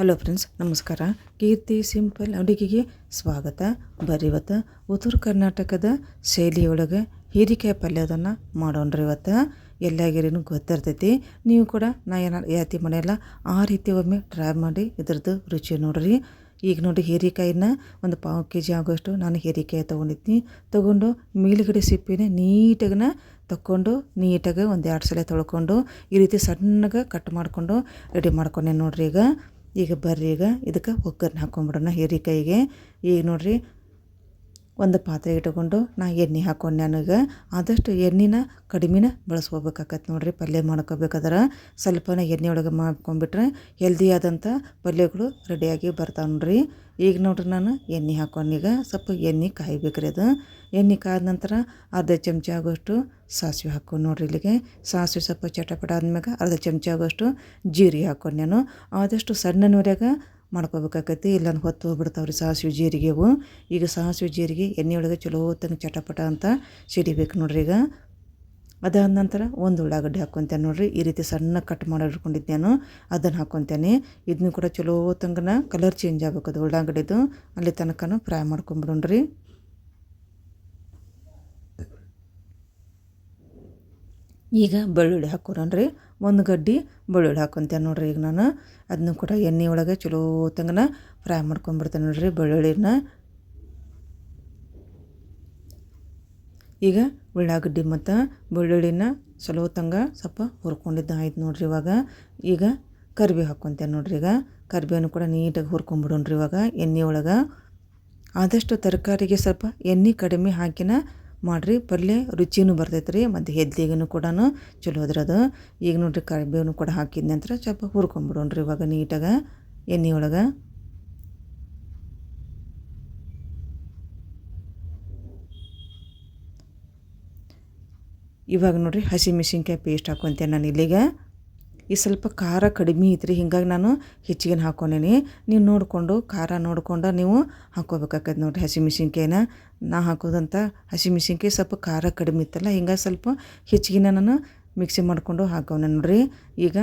Hello friends, ನಮಸ್ಕಾರ. ಕೀರ್ತಿ simple ಅಡುಗೆಗೆ ಸ್ವಾಗತ. ಬರ್ರಿ ಇವತ್ತು ಉತ್ತರ ಕರ್ನಾಟಕದ ಶೈಲಿಯೊಳಗೆ ಹೀರಿಕಾಯಿ ಪಲ್ಯದನ್ನು ಮಾಡೋಣ್ರಿ ಇವತ್ತು. ಎಲ್ಲಾಗಿರಿನೂ ಗೊತ್ತಿರ್ತೈತಿ. ನೀವು ಕೂಡ ನಾ ಏನ ಯಾತಿ ಮನೆಯಲ್ಲ ಆ ರೀತಿ ಒಮ್ಮೆ ಟ್ರೈ ಮಾಡಿ ಇದ್ರದ್ದು ರುಚಿ ನೋಡ್ರಿ. ಈಗ ನೋಡಿ ಹೀರಿಕಾಯಿನ ಒಂದು ಪಾವು ಕೆ ಜಿ ಆಗೋಷ್ಟು ನಾನು ಹೀರಿಕಾಯಿ ತೊಗೊಂಡಿದ್ದೀನಿ ತೊಗೊಂಡು ಮೇಲುಗಡೆ ಸಿಪ್ಪಿನ ನೀಟಾಗಿನ ತಕ್ಕೊಂಡು, ನೀಟಾಗಿ ಒಂದು ಎರಡು ಸಲ ತೊಳ್ಕೊಂಡು, ಈ ರೀತಿ ಸಣ್ಣಗೆ ಕಟ್ ಮಾಡಿಕೊಂಡು ರೆಡಿ ಮಾಡ್ಕೊಂಡೆ ನೋಡ್ರಿ ಈಗ. ಈಗ ಬರ್ರಿ ಈಗ ಇದಕ್ಕೆ ಒಗ್ಗರಣೆ ಹಾಕೊಂಡ್ಬಿಡೋಣ ಹೀರಿಕಾಯಿಗೆ. ಈಗ ನೋಡ್ರಿ ಒಂದು ಪಾತ್ರೆ ಇಟ್ಕೊಂಡು ನಾ ಎಣ್ಣೆ ಹಾಕೊಂಡು ನನಗೆ. ಆದಷ್ಟು ಎಣ್ಣೆನ ಕಡಿಮೆನ ಬಳಸ್ಕೋಬೇಕಾಕತ್ತೆ ನೋಡಿರಿ ಪಲ್ಯ ಮಾಡ್ಕೋಬೇಕಾದ್ರೆ. ಸ್ವಲ್ಪನ ಎಣ್ಣೆ ಒಳಗೆ ಮಾಡ್ಕೊಂಡ್ಬಿಟ್ರೆ ಹೆಲ್ದಿ ಆದಂಥ ಪಲ್ಯಗಳು ರೆಡಿಯಾಗಿ ಬರ್ತಾವೆ ನೋಡಿರಿ. ಈಗ ನೋಡ್ರಿ ನಾನು ಎಣ್ಣೆ ಹಾಕೊಂಡೀಗ ಸ್ವಲ್ಪ ಎಣ್ಣೆ ಕಾಯ್ಬೇಕ್ರಿ ಅದು. ಎಣ್ಣೆ ಕಾದ ನಂತರ ಅರ್ಧ ಚಮಚ ಆಗೋಷ್ಟು ಸಾಸಿವೆ ಹಾಕೊಂಡು ನೋಡ್ರಿ ಇಲ್ಲಿಗೆ. ಸಾಸಿವೆ ಸ್ವಲ್ಪ ಚಟಪಟ ಆದ್ಮ್ಯಾಗ ಅರ್ಧ ಚಮಚ ಆಗೋಷ್ಟು ಜೀರಿಗೆ ಹಾಕೊಂಡು ನಾನು. ಆದಷ್ಟು ಸಣ್ಣ ಮಾಡ್ಕೋಬೇಕಾಕೈತಿ ಇಲ್ಲಂದ್ರೆ ಹೊತ್ತು ಹೋಗ್ಬಿಡ್ತಾವ್ರಿ ಸಾಸಿವೆ ಜೀರಿಗೆವು. ಈಗ ಸಾಸಿವೆ ಜೀರಿಗೆ ಎಣ್ಣೆ ಒಳಗೆ ಚಲೋ ತಂಗೆ ಚಟಪಟ ಅಂತ ಸಿಡಿಬೇಕು ನೋಡ್ರಿ ಈಗ. ಅದಾದ ನಂತರ ಒಂದು ಉಳ್ಳಾಗಡ್ಡಿ ಹಾಕ್ಕೊತೇನೆ ನೋಡ್ರಿ. ಈ ರೀತಿ ಸಣ್ಣ ಕಟ್ ಮಾಡಿ ಅದನ್ನು ಹಾಕ್ಕೊತೇನೆ ಇದನ್ನು ಕೂಡ ಚಲೋ ತಂಗನ ಕಲರ್ ಚೇಂಜ್ ಆಗಬೇಕು ಅದು ಉಳ್ಳಾಗಡ್ಡಿದು. ಅಲ್ಲಿ ತನಕನೂ ಫ್ರೈ ಮಾಡ್ಕೊಂಬಿಡೋಣ್ರಿ. ಈಗ ಬೆಳ್ಳುಳ್ಳಿ ಹಾಕೋರನ್ರಿ ಒಂದು ಗಡ್ಡಿ ಬೆಳ್ಳುಳ್ಳಿ ಹಾಕೊತೇನೆ ನೋಡ್ರಿ ಈಗ ನಾನು. ಅದನ್ನು ಕೂಡ ಎಣ್ಣೆ ಒಳಗೆ ಚಲೋ ತಂಗನ ಫ್ರೈ ಮಾಡ್ಕೊಂಡ್ಬಿಡ್ತೇನೆ ನೋಡ್ರಿ ಬೆಳ್ಳುಳ್ಳಿನ. ಈಗ ಉಳ್ಳಾಗಡ್ಡಿ ಮತ್ತು ಬೆಳ್ಳುಳ್ಳಿನ ಚಲೋ ತಂಗ ಸ್ವಲ್ಪ ಹುರ್ಕೊಂಡಿದ್ದ ಆಯ್ತು ನೋಡ್ರಿ ಇವಾಗ. ಈಗ ಕರಿಬೇವು ಹಾಕೊತೇನೆ ನೋಡ್ರಿ ಈಗ. ಕರಿಬೇವನ್ನು ಕೂಡ ನೀಟಾಗಿ ಹುರ್ಕೊಂಬಿಡೋಣ್ರಿ ಇವಾಗ ಎಣ್ಣೆ ಒಳಗೆ. ಆದಷ್ಟು ತರಕಾರಿಗೆ ಸ್ವಲ್ಪ ಎಣ್ಣೆ ಕಡಿಮೆ ಹಾಕಿನ ಮಾಡಿರಿ. ಪಲ್ಯ ರುಚಿನೂ ಬರ್ತೈತೆ ರೀ ಮತ್ತು ಹೆದ್ಲಿಗೂ ಕೂಡ ಚಲೋ ಅದ್ರ ಅದು. ಈಗ ನೋಡಿರಿ ಕರಿಬೇವನ್ನು ಕೂಡ ಹಾಕಿದ ನಂತರ ಸ್ವಲ್ಪ ಹುರ್ಕೊಂಬಿಡೋಣ್ರಿ ಇವಾಗ ನೀಟಾಗ ಎಣ್ಣೆ ಒಳಗೆ ಇವಾಗ ನೋಡಿರಿ ಹಸಿಮೆಣ್ಸಿನ್ಕಾಯಿ ಪೇಸ್ಟ್ ಹಾಕ್ಕೊಂತೇನೆ ನಾನು ಇಲ್ಲಿಗೆ. ಈ ಸ್ವಲ್ಪ ಖಾರ ಕಡಿಮೆ ಐತ್ರಿ ಹಿಂಗಾಗಿ ನಾನು ಹೆಚ್ಚಿಗೆ ಹಾಕ್ಕೊಂಡೇನಿ ನೀವು ನೋಡಿಕೊಂಡು, ಖಾರ ನೋಡ್ಕೊಂಡು ನೀವು ಹಾಕೋಬೇಕಾಗತ್ತೆ ನೋಡಿರಿ ಹಸಿಮೆಣ್ಸಿನ್ಕಾಯಿನ ನಾ ಹಾಕೋದಂಥ ಹಸಿಮೆಣ್ಸಿನ್ಕಾಯಿ ಸ್ವಲ್ಪ ಖಾರ ಕಡಿಮೆ ಇತ್ತಲ್ಲ, ಹಿಂಗಾಗಿ ಸ್ವಲ್ಪ ಹೆಚ್ಚಿಗೆ ನಾನು ಮಿಕ್ಸಿ ಮಾಡಿಕೊಂಡು ಹಾಕೋನೆ ನೋಡಿರಿ. ಈಗ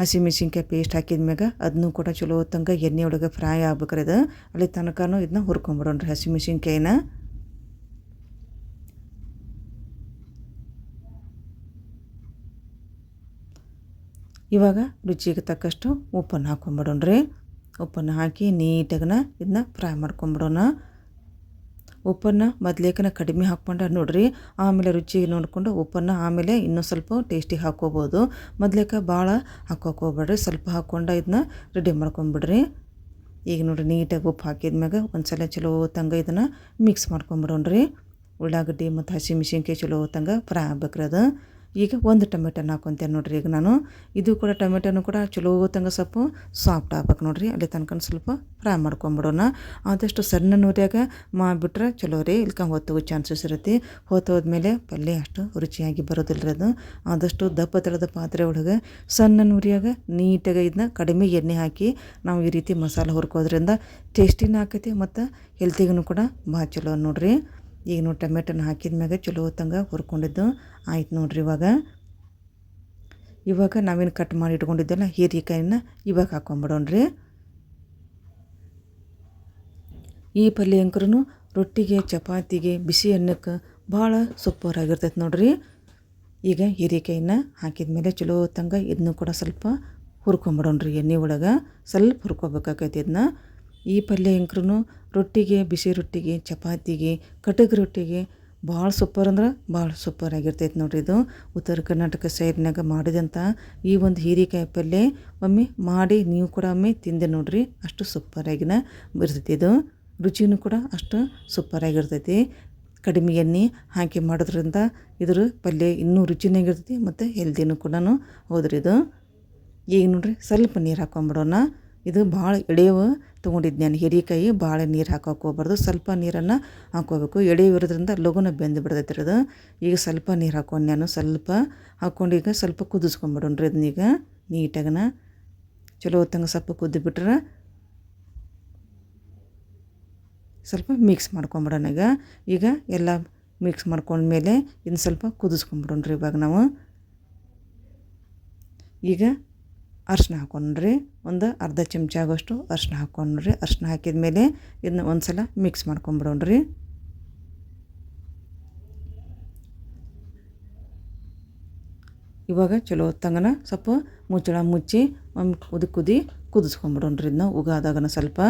ಹಸಿಮೆಣ್ಸಿನ್ಕಾಯಿ ಪೇಸ್ಟ್ ಹಾಕಿದ ಮ್ಯಾಗ ಅದನ್ನೂ ಕೂಡ ಚಲೋ ತಂಗ ಎಣ್ಣೆ ಒಳಗೆ ಫ್ರೈ ಆಗ್ಬೇಕ್ರಿ ಅದು. ಅಲ್ಲಿ ತನಕನೂ ಇದನ್ನ ಹುರ್ಕೊಂಬಿಡೋಣ್ರಿ ಹಸಿಮೆಣ್ಸಿನ್ಕಾಯಿನ ಇವಾಗ ರುಚಿಗೆ ತಕ್ಕಷ್ಟು ಉಪ್ಪನ್ನು ಹಾಕ್ಕೊಂಬಿಡೋಣ್ರಿ. ಉಪ್ಪನ್ನು ಹಾಕಿ ನೀಟಾಗನ ಇದನ್ನ ಫ್ರೈ ಮಾಡ್ಕೊಂಬಿಡೋಣ. ಉಪ್ಪನ್ನು ಮೊದಲೇಕನ ಕಡಿಮೆ ಹಾಕ್ಕೊಂಡ್ರೆ ನೋಡಿರಿ. ಆಮೇಲೆ ರುಚಿಗೆ ನೋಡಿಕೊಂಡು ಉಪ್ಪನ್ನು ಆಮೇಲೆ ಇನ್ನೂ ಸ್ವಲ್ಪ ಟೇಸ್ಟಿಗೆ ಹಾಕ್ಕೋಬೋದು. ಮೊದ್ಲೇಕ ಭಾಳ ಹಾಕೋಕೆ ಸ್ವಲ್ಪ ಹಾಕ್ಕೊಂಡು ಇದನ್ನ ರೆಡಿ ಮಾಡ್ಕೊಂಬಿಡ್ರಿ. ಈಗ ನೋಡಿರಿ ನೀಟಾಗಿ ಉಪ್ಪು ಹಾಕಿದ್ಮ್ಯಾಗ ಒಂದು ಸಲ ಚಲೋ ತಂಗ ಇದನ್ನು ಮಿಕ್ಸ್ ಮಾಡ್ಕೊಂಬಿಡೋಣ್ರಿ. ಉಳ್ಳಾಗಡ್ಡಿ ಮತ್ತು ಹಸಿಮೆಣ್ಸಿನ್ಕಾಯಿ ಚಲೋ ತಂಗ ಫ್ರೈ ಆಗ್ಬೇಕ್ರಿ ಅದು. ಈಗ ಒಂದು ಟೊಮೆಟೊನ ಹಾಕೊತೇನೆ ನೋಡಿರಿ ಈಗ ನಾನು. ಇದು ಕೂಡ ಟೊಮೆಟೊನು ಕೂಡ ಚಲೋ ತಂಗ ಸೊಪ್ಪು. ಸಾಫ್ಟ್ ಆಗ್ಬೇಕು ನೋಡಿರಿ. ಅಲ್ಲಿ ತನಕ ಸ್ವಲ್ಪ ಫ್ರೈ ಮಾಡ್ಕೊಂಬಿಡೋಣ. ಆದಷ್ಟು ಸಣ್ಣ ನೂರ್ಯಾಗ ಮಾಡಿಬಿಟ್ರೆ ಚಲೋ ರೀ. ಇಲ್ಕ ಹೊತ್ತೋಗೋ ಚಾನ್ಸಸ್ ಇರುತ್ತೆ. ಹೊತ್ತೋದ್ಮೇಲೆ ಪಲ್ಯ ಅಷ್ಟು ರುಚಿಯಾಗಿ ಬರೋದಿಲ್ಲ ಅದು. ಆದಷ್ಟು ದಪ್ಪ ತಳದ ಪಾತ್ರೆ ಒಳಗೆ ಸಣ್ಣ ನೂರಿಯಾಗ ನೀಟಾಗಿ ಇದನ್ನ ಕಡಿಮೆ ಎಣ್ಣೆ ಹಾಕಿ ನಾವು ಈ ರೀತಿ ಮಸಾಲೆ ಹುರ್ಕೋದ್ರಿಂದ ಟೇಸ್ಟಿನ ಆಕೈತಿ ಮತ್ತು ಹೆಲ್ತಿಗೂ ಕೂಡ ಭಾಳ ಚಲೋ ನೋಡ್ರಿ. ಈಗ ನೋಡಿ ಟೊಮೆಟೊನ ಹಾಕಿದ ಮ್ಯಾಗ ಚಲೋ ತಂಗ ಹುರ್ಕೊಂಡಿದ್ದು. ಆಯ್ತು ನೋಡ್ರಿ ಇವಾಗ. ಇವಾಗ ನಾವೇನು ಕಟ್ ಮಾಡಿ ಇಟ್ಕೊಂಡಿದ್ದೆಲ್ಲ ಹೀರೆಕಾಯಿನ ಇವಾಗ ಹಾಕ್ಕೊಂಬಿಡೋಣ್ರಿ ಈ ಪಲ್ಯ ಅಂಕರೂ ರೊಟ್ಟಿಗೆ, ಚಪಾತಿಗೆ, ಬಿಸಿ ಅನ್ನಕ್ಕೆ ಭಾಳ ಸೂಪರ್ ಆಗಿರ್ತೈತೆ ನೋಡ್ರಿ. ಈಗ ಹೀರೆಕಾಯಿನ ಹಾಕಿದ ಮೇಲೆ ಚಲೋ ತಂಗ ಇದನ್ನು ಕೂಡ ಸ್ವಲ್ಪ ಹುರ್ಕೊಂಬಿಡೋಣ್ರಿ ಎಣ್ಣೆ ಒಳಗೆ. ಸ್ವಲ್ಪ ಹುರ್ಕೋಬೇಕಾಗೈತಿ ಇದನ್ನ. ಈ ಪಲ್ಯ ಅಂಕ್ರೂ ರೊಟ್ಟಿಗೆ, ಬಿಸಿ ರೊಟ್ಟಿಗೆ, ಚಪಾತಿಗೆ ಕಟಕ್ ರೊಟ್ಟಿಗೆ ಭಾಳ ಸೂಪರ್ ಅಂದ್ರೆ ಭಾಳ ಸೂಪರ್ ಆಗಿರ್ತೈತೆ ನೋಡ್ರಿ ಇದು. ಉತ್ತರ ಕರ್ನಾಟಕ ಸೈಡ್ನಾಗ ಮಾಡಿದಂಥ ಈ ಒಂದು ಹೀರೆಕಾಯಿ ಪಲ್ಯ ಒಮ್ಮೆ ಮಾಡಿ ನೀವು ಕೂಡ ಒಮ್ಮೆ ತಿಂದೆ ನೋಡ್ರಿ, ಅಷ್ಟು ಸೂಪರಾಗಿನ ಬರ್ತೈತಿ ಇದು. ರುಚಿನೂ ಕೂಡ ಅಷ್ಟು ಸೂಪರಾಗಿರ್ತೈತಿ ಕಡಿಮೆ ಎಣ್ಣೆ ಹಾಕಿ ಮಾಡೋದ್ರಿಂದ ಇದ್ರ ಪಲ್ಯ ಇನ್ನೂ ರುಚಿನಾಗಿರ್ತೈತಿ ಮತ್ತು ಹೆಲ್ದಿನೂ ಕೂಡ ಹೌದ್ರಿ ಇದು. ಈಗ ನೋಡ್ರಿ ಸ್ವಲ್ಪ ನೀರು ಹಾಕ್ಕೊಂಬಿಡೋಣ ಇದು ಭಾಳ ಎಳೆಯವು ತೊಗೊಂಡಿದ್ದು ನಾನು. ಹೀರೆಕಾಯಿ ಭಾಳ ನೀರು ಹಾಕೋಕೆ ಹೋಗ್ಬಾರ್ದು. ಸ್ವಲ್ಪ ನೀರನ್ನು ಹಾಕ್ಕೋಬೇಕು ಎಳೆವು ಇರೋದ್ರಿಂದ ಲಘುನ ಬೆಂದು ಬಿಡ್ತೈತೆ ಅದು. ಈಗ ಸ್ವಲ್ಪ ನೀರು ಹಾಕ್ಕೊಂಡು ನಾನು. ಸ್ವಲ್ಪ ಹಾಕ್ಕೊಂಡು ಈಗ ಸ್ವಲ್ಪ ಕುದಿಸ್ಕೊಂಬಿಡೋಣ್ರಿ ಅದನ್ನೀಗ ನೀಟಾಗನ. ಚಲೋ ಹೊತ್ತಂಗೆ ಸ್ವಲ್ಪ ಕುದ್ದುಬಿಟ್ರೆ ಸ್ವಲ್ಪ ಮಿಕ್ಸ್ ಮಾಡ್ಕೊಂಬಿಡೋಣ ಈಗ. ಈಗ ಎಲ್ಲ ಮಿಕ್ಸ್ ಮಾಡ್ಕೊಂಡ್ಮೇಲೆ ಇನ್ನು ಸ್ವಲ್ಪ ಕುದಿಸ್ಕೊಂಬಿಡೋಣ್ರಿ ಇವಾಗ ನಾವು. ಈಗ ಅರ್ಶಿನ ಹಾಕೊಂಡ್ರಿ ಒಂದು ಅರ್ಧ ಚಮಚ ಆಗೋಷ್ಟು ಅರ್ಶಿನ ಹಾಕೊಂಡ್ರಿ ಅರ್ಶಿನ ಹಾಕಿದ ಮೇಲೆ ಇದನ್ನ ಒಂದು ಸಲ ಮಿಕ್ಸ್ ಮಾಡ್ಕೊಂಬಿಡೋಣ್ರಿ ಇವಾಗ ಚಲೋ ಹೊತ್ತಂಗನ ಸ್ವಲ್ಪ ಮುಚ್ಚಳ ಮುಚ್ಚಿ ಒಂದು ಕುದಿ ಕುದಿ ಕುದಿಸ್ಕೊಂಬಿಡೋಣ್ರಿ ಇದನ್ನ. ಉಗಾದಾಗನ ಸ್ವಲ್ಪ.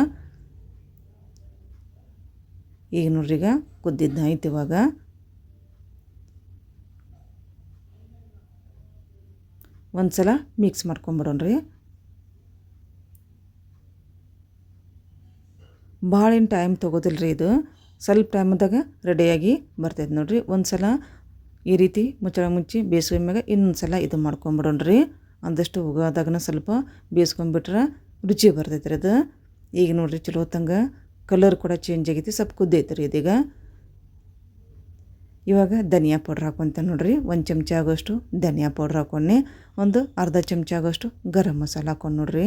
ಈಗ ನೋಡ್ರಿ ಈಗ ಕುದ್ದಿದ್ದಾಯ್ತು ಇವಾಗ. ಒಂದು ಸಲ ಮಿಕ್ಸ್ ಮಾಡ್ಕೊಂಬಿಡೋಣ್ರಿ. ಭಾಳ ಏನು ಟೈಮ್ ತೊಗೋದಿಲ್ಲ ರೀ ಇದು ಸ್ವಲ್ಪ ಟೈಮ್ದಾಗ ರೆಡಿಯಾಗಿ ಬರ್ತೈತೆ ನೋಡಿರಿ. ಒಂದು ಸಲ ಈ ರೀತಿ ಮುಚ್ಚಳ ಮುಚ್ಚಿ ಬೇಯಿಸೋ ಮ್ಯಾಗ ಇನ್ನೊಂದು ಸಲ ಇದು ಮಾಡ್ಕೊಂಬಿಡೋಣ್ರಿ. ಒಂದಷ್ಟು ಉಗಾದಾಗನ ಸ್ವಲ್ಪ ಬೇಯಿಸ್ಕೊಂಬಿಟ್ರೆ ರುಚಿ ಬರ್ತೈತೆ ರೀ ಅದು. ಈಗ ನೋಡಿರಿ ಚಲೋ ಹೊತ್ತಂಗೆ ಕಲರ್ ಕೂಡ ಚೇಂಜ್ ಆಗೈತಿ. ಸ್ವಲ್ಪ ಕುದ್ದೈತೆ ರೀ ಇದೀಗ. ಇವಾಗ ಧನಿಯಾ ಪೌಡ್ರ್ ಹಾಕೊತ ನೋಡ್ರಿ. ಒಂದು ಚಮಚ ಆಗೋಷ್ಟು ಧನಿಯಾ ಪೌಡ್ರ್ ಹಾಕೊಂಡೆ ಒಂದು ಅರ್ಧ ಚಮಚ ಆಗೋಷ್ಟು ಗರಂ ಮಸಾಲ ಹಾಕೊಂಡು ನೋಡ್ರಿ.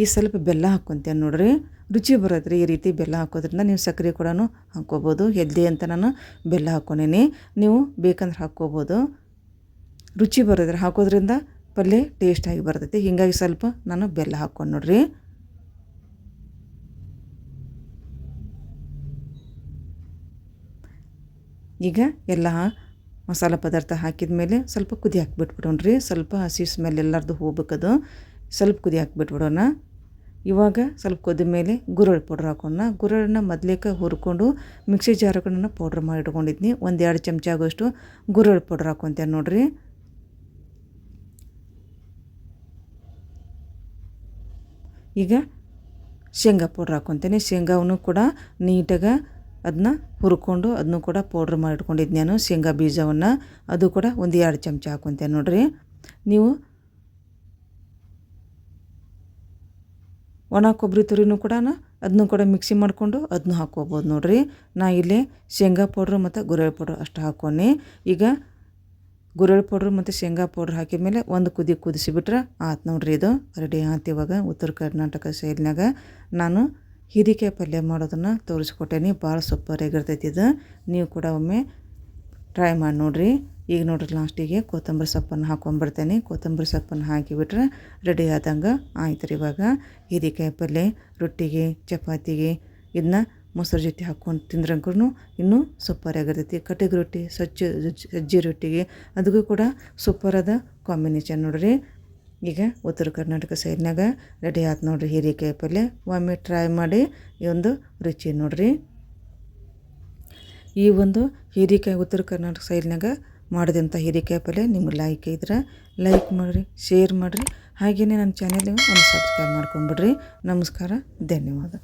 ಈ ಸ್ವಲ್ಪ ಬೆಲ್ಲ ಹಾಕ್ಕೊಂತೇನೆ ನೋಡ್ರಿ. ರುಚಿ ಬರುತ್ತೆ ಈ ರೀತಿ ಬೆಲ್ಲ ಹಾಕೋದ್ರಿಂದ ನೀವು ಸಕ್ಕರೆ ಕೂಡ ಹಾಕ್ಕೋಬೋದು. ಹೆಲ್ದಿ ಅಂತ ನಾನು ಬೆಲ್ಲ ಹಾಕೊಂಡೇನಿ ನೀವು ಬೇಕಂದ್ರೆ ಹಾಕ್ಕೋಬೋದು. ರುಚಿ ಬರೋದ್ರೆ ಹಾಕೋದ್ರಿಂದ ಪಲ್ಯ ಟೇಸ್ಟಾಗಿ ಬರ್ತೈತಿ. ಹೀಗಾಗಿ ಸ್ವಲ್ಪ ನಾನು ಬೆಲ್ಲ ಹಾಕ್ಕೊಂಡು ನೋಡ್ರಿ. ಈಗ ಎಲ್ಲ ಮಸಾಲೆ ಪದಾರ್ಥ ಹಾಕಿದ ಮೇಲೆ ಸ್ವಲ್ಪ ಕುದಿ ಹಾಕ್ಬಿಟ್ಬಿಡೋಣ್ರಿ ಸ್ವಲ್ಪ ಹಸಿ ಸ್ಮೆಲ್ ಎಲ್ಲರದು ಹೋಗ್ಬೇಕದು. ಸ್ವಲ್ಪ ಕುದಿ ಹಾಕಿಬಿಟ್ಬಿಡೋಣ. ಇವಾಗ ಸ್ವಲ್ಪ ಕುದ ಮೇಲೆ ಗುರಳ್ ಪೌಡ್ರ್ ಹಾಕೋಣ. ಗುರಳನ್ನ ಮೊದಲೇಕ ಹುರ್ಕೊಂಡು ಮಿಕ್ಸಿ ಜಾರ್ಗಳನ್ನ ಪೌಡ್ರ್ ಮಾಡಿ ಇಟ್ಕೊಂಡಿದ್ನಿ ಒಂದು ಎರಡು ಚಮಚ ಆಗೋಷ್ಟು ಗುರಳ್ ಪೌಡ್ರ್ ಹಾಕೊತೇನೆ ನೋಡಿರಿ. ಈಗ ಶೇಂಗಾ ಪೌಡ್ರ್ ಹಾಕೊತೇನೆ. ಶೇಂಗಾವನ್ನು ಕೂಡ ನೀಟಾಗಿ ಅದನ್ನ ಹುರ್ಕೊಂಡು ಅದನ್ನು ಕೂಡ ಪೌಡ್ರ್ ಮಾಡಿಟ್ಕೊಂಡಿದ್ದೆ ನಾನು. ಶೇಂಗಾ ಬೀಜವನ್ನು ಅದು ಕೂಡ ಒಂದು ಎರಡು ಚಮಚ ಹಾಕೊತೇನೆ ನೋಡಿರಿ. ನೀವು ಒಣ ಕೊಬ್ಬರಿ ತುರಿನೂ ಕೂಡ ಅದನ್ನು ಕೂಡ ಮಿಕ್ಸಿ ಮಾಡಿಕೊಂಡು ಅದನ್ನು ಹಾಕ್ಕೋಬೋದು ನೋಡಿರಿ. ನಾ ಇಲ್ಲಿ ಶೇಂಗಾ ಪೌಡ್ರ್ ಮತ್ತು ಗುರೆಳ್ ಪೌಡ್ರ್ ಅಷ್ಟು ಹಾಕ್ಕೊಂಡೆ ಈಗ ಗುರೆಳ್ ಪೌಡ್ರ್ ಮತ್ತು ಶೇಂಗಾ ಪೌಡ್ರ್ ಹಾಕಿದ ಮೇಲೆ ಒಂದು ಕುದಿ ಕುದಿಸಿಬಿಟ್ರೆ ಆತು ನೋಡ್ರಿ ಇದು. ರೆಡಿ ಆತು ಇವಾಗ ಉತ್ತರ ಕರ್ನಾಟಕ ಸೈಡ್ನಾಗ ನಾನು ಹೀರಿಕಾಯಿ ಪಲ್ಯ ಮಾಡೋದನ್ನು ತೋರಿಸ್ಕೊಟ್ಟೇನಿ ಭಾಳ ಸೂಪರ್ ಆಗಿರ್ತೈತಿ ಇದು. ನೀವು ಕೂಡ ಒಮ್ಮೆ ಟ್ರೈ ಮಾಡಿ ನೋಡಿರಿ. ಈಗ ನೋಡ್ರಿ ಲಾಸ್ಟಿಗೆ ಕೊತ್ತಂಬರಿ ಸೊಪ್ಪನ್ನು ಹಾಕ್ಕೊಂಡ್ಬಿಡ್ತೇನೆ ಕೊತ್ತಂಬರಿ ಸೊಪ್ಪನ್ನು ಹಾಕಿಬಿಟ್ರೆ ರೆಡಿ ಆದಂಗೆ ಆಯ್ತು ರೀ ಇವಾಗ. ಹೀರಿಕಾಯಿ ಪಲ್ಯ, ರೊಟ್ಟಿಗೆ, ಚಪಾತಿಗೆ ಇದನ್ನ ಮೊಸರು ಜೊತೆ ಹಾಕ್ಕೊಂಡು ತಿಂದ್ರಂಗೂ ಇನ್ನೂ ಸೂಪರ್ ಆಗಿರ್ತೈತಿ. ಕಟ್ಟಿಗೆ ರೊಟ್ಟಿ, ಸಜ್ಜ, ಸಜ್ಜಿ ರೊಟ್ಟಿಗೆ ಅದಕ್ಕೂ ಕೂಡ ಸೂಪರ್ ಸೂಪರಾದ ಕಾಂಬಿನೇಷನ್ ನೋಡ್ರಿ. ಈಗ ಉತ್ತರ ಕರ್ನಾಟಕ ಸೈಡ್ನಾಗ ರೆಡಿ ಆಯ್ತು ನೋಡಿರಿ ಹೀರೆಕಾಯಿ ಪಲ್ಯ. ಒಮ್ಮೆ ಟ್ರೈ ಮಾಡಿ ಈ ಒಂದು ರುಚಿ ನೋಡಿರಿ. ಈ ಒಂದು ಹೀರೆಕಾಯಿ ಉತ್ತರ ಕರ್ನಾಟಕ ಸೈಡ್ನಾಗ ಮಾಡಿದಂಥ ಹೀರೆಕಾಯಿ ಪಲ್ಯ ನಿಮ್ಗೆ ಲೈಕ್ ಇದ್ರೆ ಲೈಕ್ ಮಾಡಿರಿ ಶೇರ್ ಮಾಡಿರಿ. ಹಾಗೆಯೇ ನನ್ನ ಚಾನೆಲ್ಗೆ ಒಂದು ಸಬ್ಸ್ಕ್ರೈಬ್ ಮಾಡ್ಕೊಂಬಿಡ್ರಿ. ನಮಸ್ಕಾರ, ಧನ್ಯವಾದ.